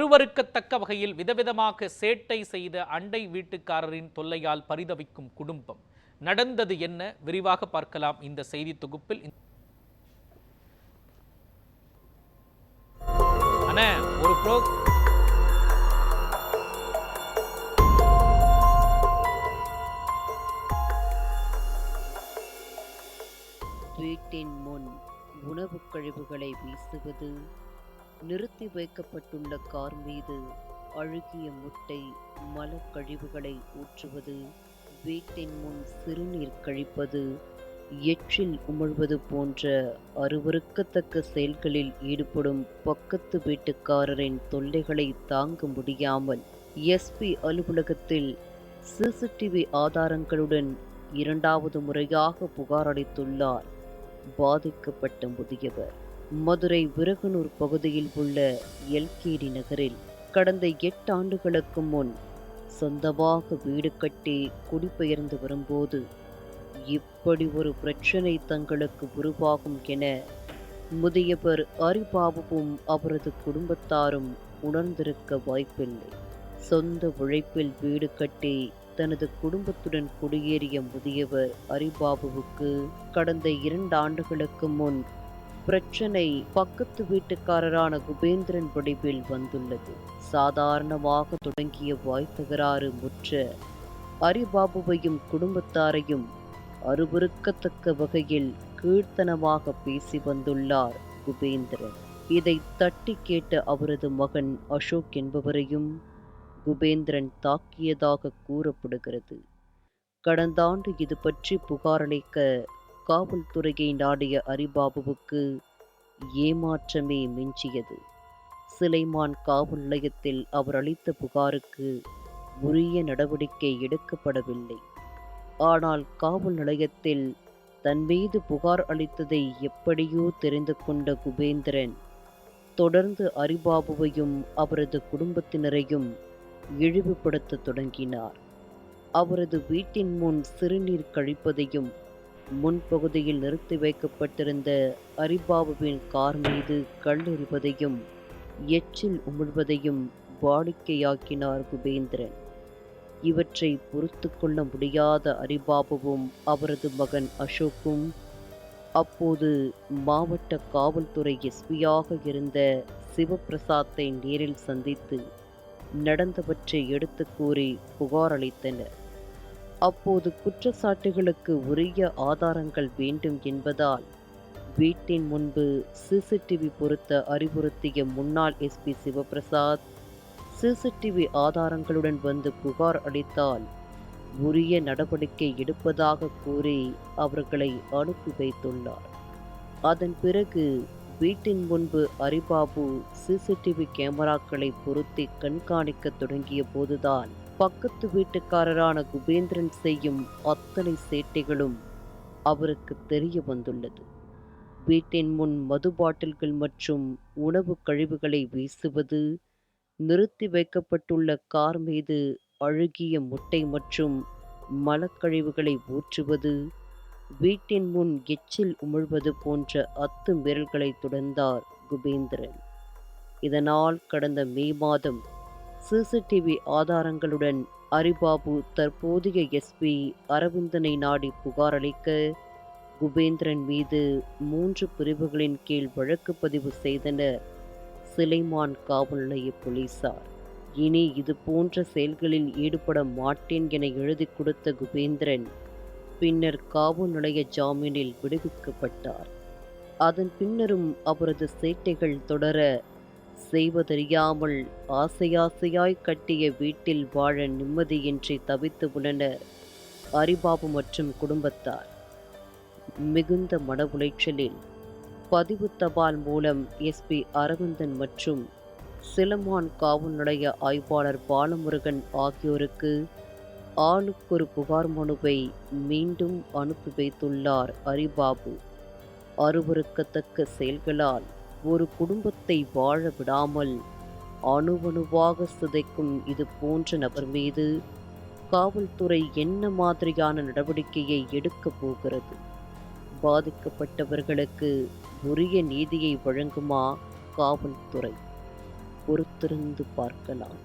அருவறுக்கத்தக்க வகையில் விதவிதமாக சேட்டை செய்த அண்டை வீட்டுக்காரரின் தொல்லையால் பரிதவிக்கும் குடும்பம். நடந்தது என்ன? விரிவாக பார்க்கலாம் இந்த செய்தி தொகுப்பில். ஒரு ப்ரோ வீட்டின் முன் உணவுக் கழிவுகளை வீசுவது நிறுத்தி வைக்கப்பட்டுள்ள கார் மீது அழுகிய முட்டை மலக்கழிவுகளை ஊற்றுவது வீட்டின் முன் சிறுநீர் கழிப்பது எச்சில் உமிழ்வது போன்ற அருவருக்கத்தக்க செயல்களில் ஈடுபடும் பக்கத்து வீட்டுக்காரரின் தொல்லைகளை தாங்க முடியாமல் எஸ்பி அலுவலகத்தில் சிசிடிவி ஆதாரங்களுடன் இரண்டாவது முறையாக புகாரளித்துள்ளார் பாதிக்கப்பட்ட முதியவர். மதுரை விறகனூர் பகுதியில் உள்ள எல்கேடி நகரில் கடந்த எட்டு ஆண்டுகளுக்கு முன் சொந்தமாக வீடு கட்டி குடிபெயர்ந்து வரும்போது இப்படி ஒரு பிரச்சனை தங்களுக்கு உருவாகும் என முதியவர் அரிபாபுவும் அவரது குடும்பத்தாரும் உணர்ந்திருக்க வாய்ப்பில்லை. சொந்த உழைப்பில் வீடு கட்டி தனது குடும்பத்துடன் குடியேறிய முதியவர் அரிபாபுவுக்கு கடந்த இரண்டு ஆண்டுகளுக்கு முன் பிரச்சனை பக்கத்து வீட்டுக்காரரான குபேந்திரன் வடிவில் வந்துள்ளது. சாதாரணமாக தொடங்கிய வாய் தகராறு முற்ற அரிபாபுவையும் குடும்பத்தாரையும் அருவருக்கத்தக்க வகையில் கீழ்த்தனமாக பேசி வந்துள்ளார் குபேந்திரன். இதை தட்டி கேட்ட அவரது மகன் அசோக் என்பவரையும் குபேந்திரன் தாக்கியதாக கூறப்படுகிறது. கடந்த ஆண்டு இது பற்றி புகாரளிக்க காவல்துறையை நாடிய அரிபாபுவுக்கு ஏமாற்றமே மிஞ்சியது. சிலைமான் காவல் நிலையத்தில் அவர் அளித்த புகாருக்கு உரிய நடவடிக்கை எடுக்கப்படவில்லை. ஆனால் காவல் நிலையத்தில் தன் மீது புகார் அளித்ததை எப்படியோ தெரிந்து கொண்ட குபேந்திரன் தொடர்ந்து அரிபாபுவையும் அவரது குடும்பத்தினரையும் இழிவுபடுத்த தொடங்கினார். அவரது வீட்டின் முன் சிறுநீர் கழிப்பதையும் முன்பகுதியில் நிறுத்தி வைக்கப்பட்டிருந்த அரிபாபுவின் கார் மீது கல்லெறிவதையும் எச்சில் உமிழ்வதையும் வாடிக்கையாக்கினார் குபேந்திரன். இவற்றை பொறுத்து கொள்ள முடியாத அரிபாபுவும் அவரது மகன் அசோக்கும் அப்போது மாவட்ட காவல்துறை எஸ்பியாக இருந்த சிவபிரசாத்தை நேரில் சந்தித்து நடந்தவற்றை எடுத்து கூறி புகார் அளித்தனர். அப்போது குற்றச்சாட்டுகளுக்கு உரிய ஆதாரங்கள் வேண்டும் என்பதால் வீட்டின் முன்பு சிசிடிவி பொருத்த அறிவுறுத்திய முன்னாள் எஸ்பி சிவபிரசாத் சிசிடிவி ஆதாரங்களுடன் வந்து புகார் அளித்தால் உரிய நடவடிக்கை எடுப்பதாக கூறி அவர்களை அனுப்பி வைத்துள்ளார். அதன் பிறகு வீட்டின் முன்பு அரிபாபு சிசிடிவி கேமராக்களை பொருத்தி கண்காணிக்க தொடங்கிய போதுதான் பக்கத்து வீட்டுக்காரரான குபேந்திரன் செய்யும் அத்தனை சேட்டைகளும் அவருக்கு தெரிய வந்துள்ளது. வீட்டின் முன் மது பாட்டில்கள் மற்றும் உணவு கழிவுகளை வீசுவது நிறுத்தி வைக்கப்பட்டுள்ள கார் மீது அழுகிய முட்டை மற்றும் மலக்கழிவுகளை ஊற்றுவது வீட்டின் முன் எச்சில் உமிழ்வது போன்ற அத்து மீறல்களை தொடர்ந்தார் குபேந்திரன். இதனால் கடந்த மே மாதம் சிசிடிவி ஆதாரங்களுடன் அரிபாபு தற்போதைய எஸ்பி அரவிந்தனை நாடி புகாரளிக்க குபேந்திரன் மீது மூன்று பிரிவுகளின் கீழ் வழக்கு பதிவு செய்தனர். சிலைமான் காவல் நிலைய போலீசார். இனி இது போன்ற செயல்களில் ஈடுபட மாட்டேன் என எழுதி கொடுத்த குபேந்திரன் பின்னர் காவல் நிலைய ஜாமீனில் விடுவிக்கப்பட்டார். அதன் பின்னரும் அவரது சேட்டைகள் தொடர செய்வதறியாமல் ஆசையாசையாய் கட்டிய வீட்டில் வாழ நிம்மதியின்றி தவித்து உள்ளனர் அரிபாபு மற்றும் குடும்பத்தார். மிகுந்த மன உளைச்சலில் பதிவு தபால் மூலம் எஸ்பி அரவிந்தன் மற்றும் சிலமான் காவல் நிலைய ஆய்வாளர் பாலமுருகன் ஆகியோருக்கு ஆளுக்கொரு புகார் மனுவை மீண்டும் அனுப்பி வைத்துள்ளார் அரிபாபு. அருவருக்கத்தக்க செயல்களால் ஒரு குடும்பத்தை வாழ விடாமல் அணுவணுவாக சிதைக்கும் இது போன்ற நபர் மீது காவல்துறை என்ன மாதிரியான நடவடிக்கையை எடுக்கப் போகிறது? பாதிக்கப்பட்டவர்களுக்கு உரிய நீதியை வழங்குமா காவல்துறை? பொறுத்திருந்து பார்க்கலாம்.